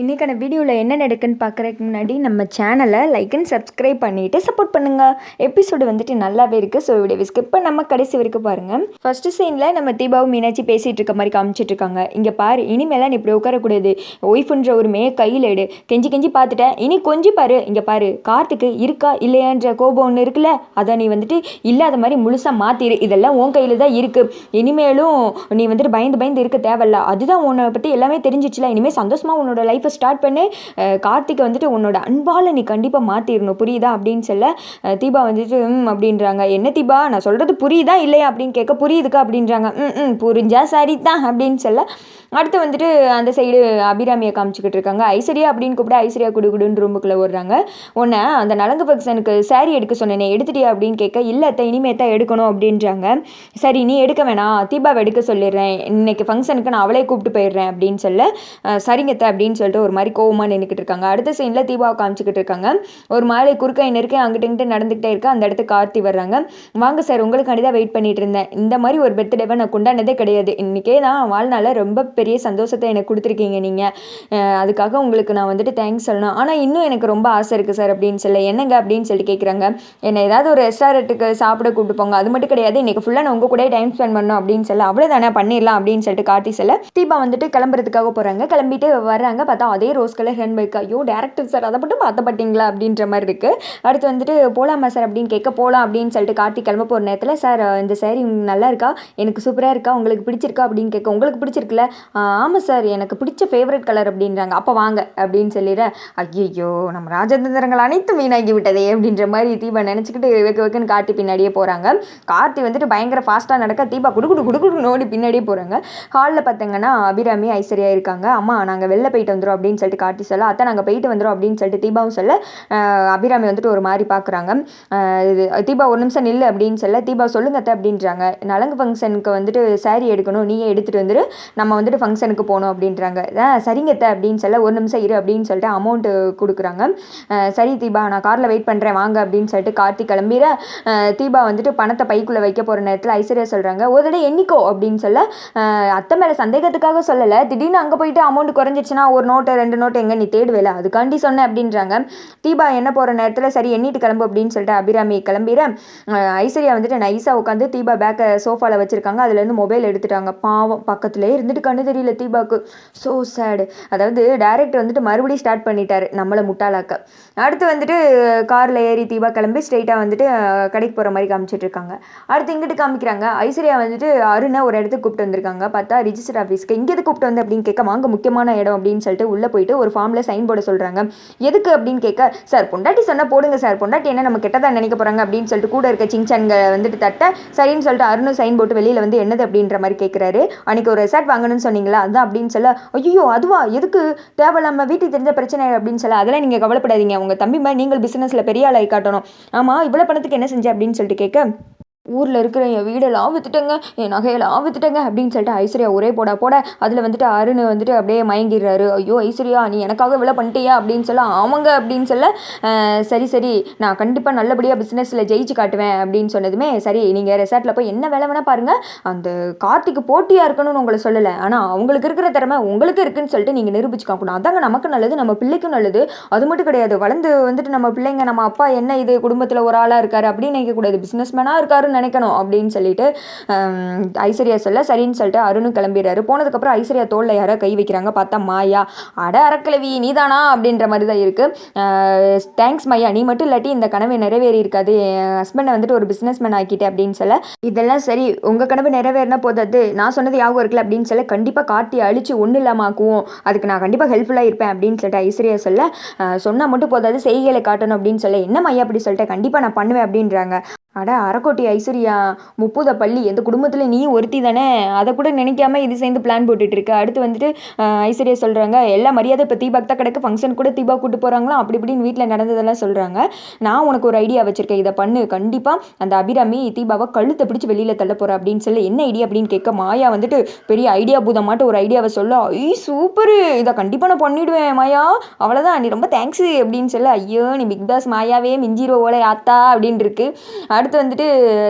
இன்றைக்கான வீடியோவில் என்ன நடக்குன்னு பார்க்குறதுக்கு முன்னாடி நம்ம சேனலை லைக் அண்ட் சப்ஸ்கிரைப் பண்ணிவிட்டு சப்போர்ட் பண்ணுங்கள் எபிசோடு வந்துட்டு நல்லாவே இருக்குது ஸோ வீடியோ ஸ்கிப் பண்ணாமல் கடைசி வரைக்கும் பாருங்கள் ஃபஸ்ட்டு சீனில் நம்ம தீபாவும் மீனாட்சி பேசிகிட்டு இருக்க மாதிரி காமிச்சிட்டு இருக்காங்க. இங்கே பாரு இனிமேலாம் நீ இப்படி உட்காரக்கூடாது. ஒய்ஃபுன்ற ஒரு மே கையில் எடு. கெஞ்சி கெஞ்சி பார்த்துட்டேன். இனி கொஞ்சம் பாரு. இங்கே பாரு கார்த்துக்கு இருக்கா இல்லையான்ற கோபம் ஒன்று இருக்குல்ல? அதை நீ வந்துட்டு இல்லாத மாதிரி முழுசாக மாற்றிடு இதெல்லாம் உன் கையில் தான் இருக்குது இனிமேலும் நீ வந்துட்டு பயந்து பயந்து இருக்க தேவையில்ல. அதுதான் உன்னை பற்றி எல்லாமே தெரிஞ்சிச்சுல. இனிமேல் சந்தோஷமாக உன்னோட லைஃப்பை ஸ்டார்ட் பண்ணு. கார்த்திகை வந்துட்டு உன்னோட அன்பால் நீ கண்டிப்பாக மாற்றிடணும் புரியுதா? அப்படின்னு சொல்ல தீபா வந்துட்டு ம் அப்படின்றாங்க. என்ன தீபா? நான் சொல்கிறது புரியுதா? இல்லையா? அப்படின்னு கேட்க புரியுதுக்கா? அப்படின்றாங்க. ம் ம் புரிஞ்சா சரி தான் அப்படின்னு சொல்ல அடுத்து வந்துட்டு அந்த சைடு அபிராமியை காமிச்சிக்கிட்டு இருக்காங்க. ஐஸ்வர்யா அப்படின்னு கூப்பிட்டு ஐஸ்வர்யா குடு குடுன்னு ரூமுக்குள்ளே ஓடுறாங்க. உன்னை அந்த நலங்கு ஃபங்க்ஷனுக்கு saree எடுக்க சொன்னேனே எடுத்துட்டியா? அப்படின்னு கேட்க இல்லை அத்தை இனிமே தான் எடுக்கணும் அப்படின்றாங்க. சரி நீ எடுக்க வேணாம். தீபாவை எடுக்க சொல்லிடுறேன். இன்னைக்கு ஃபங்க்ஷனுக்கு நான் அவளே கூப்பிட்டு போயிடுறேன் அப்படின்னு சொல்ல சரிங்கத்த அப்படின்னு சொல்லிட்டு ஒரு மாதிரி கோவமாக நின்றுக்கிட்டு இருக்காங்க. அடுத்த சீனில் தீபாவை காமிச்சிக்கிட்டு இருக்காங்க. ஒரு மாலை குறுக்க இருக்கேன் அங்கிட்ட இங்கிட்ட நடந்துக்கிட்டே இருக்கேன் அந்த இடத்துக்கு கார்த்தி வர்றாங்க. வாங்க சார் உங்களுக்காண்டி தான் வெயிட் பண்ணிட்டு இருந்தேன். இந்த மாதிரி ஒரு பர்த்டேவை நான் கொண்டாடினதே கிடையாது. இன்றைக்கே தான் வாழ்நாளில் ரொம்ப பெரிய சந்தோஷத்தை எனக்கு கொடுத்துருக்கீங்க நீங்கள் அதுக்காக உங்களுக்கு நான் வந்துட்டு தேங்க்ஸ் சொல்லணும். ஆனால் இன்னும் எனக்கு ரொம்ப ஆசை இருக்குது சார் அப்படின்னு சொல்ல. என்னங்க அப்படின்னு சொல்லி கேட்குறாங்க என்னை ஏதாவது ஒரு ரெஸ்டாரண்ட்டுக்கு சாப்பிட கூப்பிட்டு போங்க. அது மட்டும் கிடையாது. இன்றைக்கி ஃபுல்லாக நான் உங்கள் கூட டைம் ஸ்பெண்ட் பண்ணணும் அப்படின்னு சொல்ல. அவ்வளோதானே பண்ணிடலாம் அப்படின்னு சொல்லிட்டு கார்த்தி சொல்ல. தீபா வந்துட்டு கிளம்புறதுக்காக போகிறாங்க கிளம்பிட்டு வர்றாங்க. பார்த்தா அதே ரோஸ் கலர் ஹேண்ட் பைக் ஐயோ டேரக்டர் சார் அதை மட்டும் பார்த்த பார்த்தீங்களா அப்படின்ற மாதிரி இருக்குது அடுத்து வந்துட்டு போகலாமா சார் அப்படின்னு கேட்க போகலாம் அப்படின்னு சொல்லிட்டு கார்த்திக் கிளம்ப போகிற நேரத்தில் சார் இந்த saree நல்லா இருக்கா? எனக்கு சூப்பராக இருக்கா? உங்களுக்கு பிடிச்சிருக்கா? அப்படின்னு கேட்க உங்களுக்கு பிடிச்சிருக்குல்ல. ஆமாம் சார் எனக்கு பிடிச்ச ஃபேவரட் கலர் அப்படின்றாங்க. அப்போ வாங்க அப்படின்னு சொல்லிடுற. ஐயோ நம்ம ராஜதந்திரங்கள் அனைத்தும் வீணாகி விட்டதே அப்படின்ற மாதிரி தீபா நினச்சிக்கிட்டு வெக்க வெக்குன்னு கார்த்தி பின்னாடியே போகிறாங்க கார்த்தி வந்துட்டு பயங்கர ஃபாஸ்ட்டாக நடக்க தீபா குடுக்குடு குடுகுடு நோடி பின்னாடியே போகிறாங்க ஹாலில் பார்த்தீங்கன்னா அபிராமி ஐஸ்வர்யா இருக்காங்க. அம்மா நாங்கள் வெளில போயிட்டு வந்துடும் அப்படின்னு சொல்லிட்டு கார்த்தி சொல்ல அத்தை நாங்கள் போயிட்டு வந்துடும் அப்படின்னு சொல்லிட்டு தீபாவும் சொல்ல அபிராமி வந்துட்டு ஒரு மாதிரி பார்க்குறாங்க இது தீபா ஒரு நிமிஷம் நில்லு அப்படின்னு சொல்ல தீபா சொல்லுங்க அத்தை அப்படின்றாங்க. நலங்கு ஃபங்க்ஷனுக்கு வந்துட்டு சாரீ எடுக்கணும் நீயே எடுத்துகிட்டு வந்துட்டு நம்ம வந்துட்டு ஃபங்க்ஷனுக்கு போகணும் அப்படின்றாங்க. ஆ சரிங்க அத்தை அப்படின்னு சொல்ல ஒரு நிமிஷம் இரு அப்படின்னு சொல்லிட்டு அமௌண்ட்டு கொடுக்குறாங்க. சரி தீபா நான் காரில் வெயிட் பண்ணுறேன் வாங்க அப்படின்னு சொல்லிட்டு கார்த்திக் கிளம்பிற தீபா வந்துட்டு பணத்தை பைக்குள்ளே வைக்க போகிற நேரத்தில் ஐஸ்வர்யா சொல்கிறாங்க ஒரு தடவை எண்ணிக்கோ அப்படின்னு சொல்ல அத்தை மேலே சந்தேகத்துக்காக சொல்லலை. திடீர்னு அங்கே போயிட்டு அமௌண்ட் குறைஞ்சிச்சுன்னா ஒரு நோட்டை ரெண்டு நோட்டு எங்கே நீ தேடுவேல? அதுக்காண்டி சொன்னேன் அப்படின்றாங்க. தீபா என்ன போகிற நேரத்தில்? சரி எண்ணிட்டு கிளம்பு அப்படின்னு சொல்லிட்டு அபிராமி கிளம்பிட ஐஸ்வர்யா வந்துட்டு நைஸாக உட்காந்து தீபா பேக்கை சோஃபாவில் வச்சுருக்காங்க. அதுலேருந்து மொபைல் எடுத்துட்டாங்க. பாவம் பக்கத்துலேயே இருந்துட்டு கண்ணு தெரியல தீபாவுக்கு. ஸோ சேடு அதாவது டேரக்டர் வந்துட்டு மறுபடியும் ஸ்டார்ட் பண்ணிட்டாரு நம்மளை முட்டாளாக்க. அடுத்து வந்துட்டு காரில் ஏறி தீபா கிளம்பி ஸ்ட்ரெயிட்டாக வந்துட்டு கடைக்கு போகிற மாதிரி காமிச்சிட்டு இருக்காங்க. அடுத்து இங்கிட்டு காமிக்கிறாங்க. ஐஸ்வர்யா வந்துட்டு அருணை ஒரு இடத்துக்கு கூப்பிட்டு வந்திருக்காங்க. பார்த்தா ரிஜிஸ்டர் ஆஃபீஸ்க்கு இங்கே கூப்பிட்டு வந்து அப்படின்னு கேட்க வாங்க முக்கியமான இடம் அப்படின்னு சொல்லிட்டு உள்ளே போயிட்டு ஒரு ஃபார்மில் சைன் போட சொல்கிறாங்க எதுக்கு அப்படின்னு கேட்க சார் பொண்டாட்டி சொன்னால் போடுங்க சார். பொண்டாட்டி என்ன நம்ம கெட்டதா நினைக்க போகிறாங்க அப்படின்னு சொல்லிட்டு கூட இருக்க சிங்சான்களை வந்துட்டு தட்ட சரின்னு சொல்லிட்டு அருணும் சைன் போட்டு வெளியில் வந்து என்னது? அப்படின்ற மாதிரி கேட்குறாரு. அன்னைக்கு ஒரு ரெசார்ட் வாங்கணும்னு சொன்னீங்களா? அதான் அப்படின்னு சொல்ல ஐயோ அதுவா? எதுக்கு? தேவையில்லாமல் வீட்டுக்கு தெரிஞ்ச பிரச்சனை அப்படின்னு சொல்ல அதெல்லாம் நீங்கள் கவலைப்படாதீங்க. உங்கள் தம்பி மாதிரி நீங்கள் பிஸ்னஸில் பெரிய ஆளாகி காட்டணும். ஆமாம் இவ்வளோ பணத்துக்கு என்ன செஞ்ச? அப்படின்னு சொல்லிட்டு கேட்க ஊரில் இருக்கிற என் வீடெல்லாம் வித்துட்டேங்க என் நகையெல்லாம் வித்துட்டேங்க அப்படின்னு சொல்லிட்டு ஐஸ்வர்யா ஒரே போட போட அதில் வந்துட்டு அருண் வந்துட்டு அப்படியே மயங்கிடுறாரு. ஐயோ ஐஸ்வர்யா நீ எனக்காக விலை பண்ணிட்டியா அப்படின்னு சொல்ல ஆமாங்க அப்படின்னு சொல்ல சரி சரி நான் கண்டிப்பாக நல்லபடியாக பிஸ்னஸில் ஜெயிச்சு காட்டுவேன் அப்படின்னு சொன்னதுமே சரி நீங்கள் ரெசார்ட்டில் போய் என்ன வேலை வேணால் பாருங்கள் அந்த கார்த்திக்கு போட்டியாக இருக்கணும்னு உங்களை சொல்லலை. ஆனால் அவங்களுக்கு இருக்கிற திறமை உங்களுக்கு இருக்குன்னு சொல்லிட்டு நீங்கள் நிரூபிச்சு காக்கணும் அதாங்க நமக்கு நல்லது நம்ம பிள்ளைக்கும் நல்லது. அது மட்டும் கிடையாது வளர்ந்து வந்துட்டு நம்ம பிள்ளைங்க நம்ம அப்பா என்ன இது குடும்பத்தில் ஒரு ஆளாக இருக்காரு அப்படின்னு நினைக்கக்கூடாது. பிஸ்னஸ் மேனாக இருக்காருன்னு நினைக்கணும் அப்படின்னு சொல்லிட்டு ஐஸ்வர்யா சொல்ல சரின்னு சொல்லிட்டு அருணும் கிளம்பிடுறாரு. போனதுக்கப்புறம் ஐஸ்வர்யா தோளில் யாரோ கை வைக்கிறாங்க. பார்த்தா மாயா. அட அறக்கிழவி நீதானா? அப்படின்ற மாதிரி தான் இருக்குது தேங்க்ஸ் மையா. நீ மட்டும் இல்லாட்டி இந்த கனவு நிறைவேறி இருக்காது. என் ஹஸ்பண்டை வந்துட்டு ஒரு பிஸ்னஸ் மேன் ஆக்கிட்டேன் அப்படின்னு சொல்ல இதெல்லாம் சரி உங்கள் கனவு நிறைவேறினா போதாது. நான் சொன்னது யாவும் இருக்குல்ல அப்படின்னு சொல்ல கண்டிப்பாக காட்டி அழிச்சு ஒன்றும் இல்லாமல் ஆக்குவோம். அதுக்கு நான் கண்டிப்பாக ஹெல்ப்ஃபுல்லாக இருப்பேன் அப்படின்னு சொல்லிட்டு ஐஸ்வர்யா சொல்ல சொன்னால் மட்டும் போதாது செய்கைகளை காட்டணும் அப்படின்னு சொல்ல என்ன மையா அப்படி சொல்லிட்டு? கண்டிப்பாக நான் பண்ணுவேன் அப்படின்றாங்க. அட அரைக்கோட்டி ஐஸ்வர்யா முப்புத பள்ளி எந்த குடும்பத்தில் நீ ஒருத்தி தானே? அதை கூட நினைக்காம இது சேர்ந்து பிளான் போட்டுட்டு இருக்க அடுத்து வந்துட்டு ஐஸ்வர்யா சொல்கிறாங்க எல்லா மரியாதை இப்போ தீபாக் தான் கிடக்கு. ஃபங்க்ஷன் கூட தீபா கூட்டு போகிறாங்களா அப்படி இப்படின்னு வீட்டில் நடந்ததெல்லாம் சொல்கிறாங்க நான் உனக்கு ஒரு ஐடியா வச்சுருக்கேன். இதை பண்ணு. கண்டிப்பாக அந்த அபிராமி தீபாவை கழுத்தை பிடிச்சி வெளியில் தள்ள போகிறா அப்படின்னு சொல்லி. என்ன ஐடியா அப்படின்னு கேட்க மாயா வந்துட்டு பெரிய ஐடியா பூதமாட்ட ஒரு ஐடியாவை சொல்ல ஐ சூப்பரு இதை கண்டிப்பாக நான் பண்ணிவிடுவேன் மாயா. அவ்வளோதான் நீ ரொம்ப தேங்க்ஸு அப்படின்னு சொல்ல ஐயோ நீ பிக் பாஸ் மாயாவே மிஞ்சிரோ ஓலை ஆத்தா. அப்படின்னு இருக்கு. அடுத்து வந்துட்டு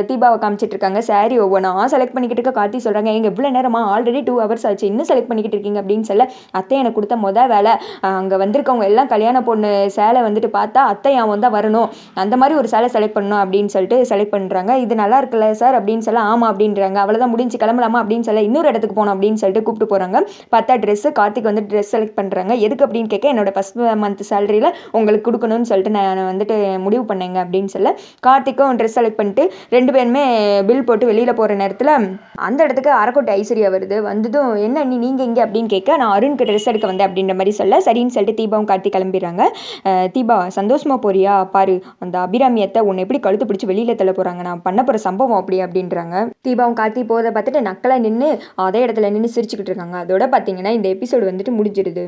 தீபாவை காமிச்சிட்டு இருக்காங்க ஒவ்வொன்றா செலக்ட் பண்ணிக்கிட்டு இருக்க கார்த்தி சொல்கிறாங்க எங்கள் எவ்வளோ நேரமா ஆல்ரெடி டூ ஹவர்ஸ் ஆச்சு இன்னும் செலக்ட் பண்ணிக்கிட்டு இருக்கீங்க? அப்படின்னு சொல்ல அத்தை எனக்கு கொடுத்த மொதல் வேலை அங்கே வந்திருக்கவங்க எல்லாம் கல்யாண பொண்ணு சேலை வந்துட்டு பார்த்தா அத்தை அவன் தான் வரணும். அந்த மாதிரி ஒரு சேலை செலக்ட் பண்ணணும் அப்படின்னு சொல்லிட்டு செலக்ட் பண்ணுறாங்க இது நல்லா இருக்குல்ல சார் அப்படின்னு சொல்ல ஆமாம் அப்படின்றாங்க. அவ்வளோதான் முடிஞ்சு கிளம்பலாமா? அப்படின்னு சொல்ல இன்னொரு இடத்துக்கு போகணும் அப்படின்னு சொல்லிட்டு கூப்பிட்டு போகிறாங்க பார்த்தா ட்ரெஸ்ஸு கார்த்திக் வந்து ட்ரெஸ் செலக்ட் பண்ணுறாங்க எதுக்கு? அப்படின்னு கேட்க என்னோட ஃபஸ்ட் மந்த் சேலரியில் உங்களுக்கு கொடுக்கணும்னு சொல்லிட்டு நான் வந்துட்டு முடிவு பண்ணேங்க அப்படின்னு சொல்ல கார்த்திக்கும் ட்ரெஸ் செலக்ட் பண்ணிட்டு ரெண்டு பேருமே பில் போட்டு வெளியில் போகிற நேரத்தில் அந்த இடத்துக்கு அரக்கோட்டை ஐஸ்வர்யா வருது. வந்ததும் என்ன நீ நீங்கள் இங்கே? அப்படின்னு கேட்க நான் அருணுக்கு ட்ரெஸ் எடுக்க வந்தேன் அப்படின்ற மாதிரி சொல்ல சரின்னு சொல்லிட்டு தீபாவும் கார்த்தி கிளம்பிடுறாங்க. தீபா சந்தோஷமா போறியா? பாரு அந்த அபிராமியத்தை உன்னை எப்படி கழுத்து பிடிச்சி வெளியில் தள்ள போகிறாங்க நான் பண்ண போகிற சம்பவம் அப்படி அப்படின்றாங்க. தீபாவும் கார்த்தி போதை பார்த்துட்டு நக்கலாக நின்று அதே இடத்துல நின்று சிரிச்சுக்கிட்டு இருக்காங்க. அதோட பார்த்தீங்கன்னா இந்த எபிசோடு வந்துட்டு முடிஞ்சிடுது